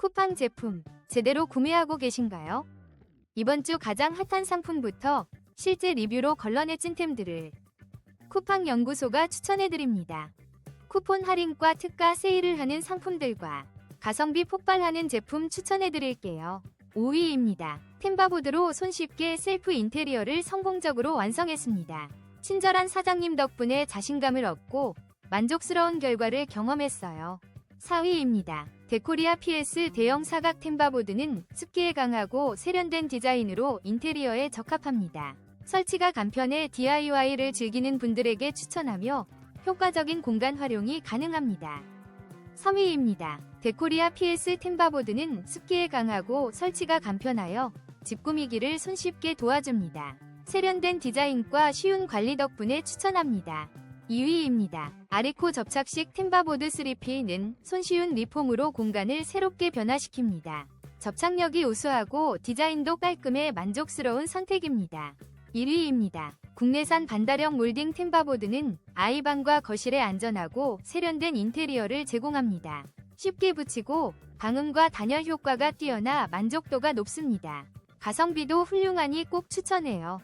쿠팡 제품 제대로 구매하고 계신가요? 이번 주 가장 핫한 상품부터 실제 리뷰로 걸러내 찐템들을 쿠팡 연구소가 추천해드립니다. 쿠폰 할인과 특가 세일을 하는 상품들과 가성비 폭발하는 제품 추천해드릴게요. 5위입니다. 템바보드로 손쉽게 셀프 인테리어를 성공적으로 완성했습니다. 친절한 사장님 덕분에 자신감을 얻고 만족스러운 결과를 경험했어요. 4위입니다. 데코리아 PS 대형 사각 템바보드는 습기에 강하고 세련된 디자인으로 인테리어에 적합합니다. 설치가 간편해 DIY를 즐기는 분들에게 추천하며 효과적인 공간 활용이 가능합니다. 3위입니다. 데코리아 PS 템바보드는 습기에 강하고 설치가 간편하여 집 꾸미기를 손쉽게 도와줍니다. 세련된 디자인과 쉬운 관리 덕분에 추천합니다. 2위입니다. 아리코 접착식 템바보드 3P는 손쉬운 리폼으로 공간을 새롭게 변화시킵니다. 접착력이 우수하고 디자인도 깔끔해 만족스러운 선택입니다. 1위입니다. 국내산 반다령 몰딩 템바보드는 아이방과 거실에 안전하고 세련된 인테리어를 제공합니다. 쉽게 붙이고 방음과 단열 효과가 뛰어나 만족도가 높습니다. 가성비도 훌륭하니 꼭 추천해요.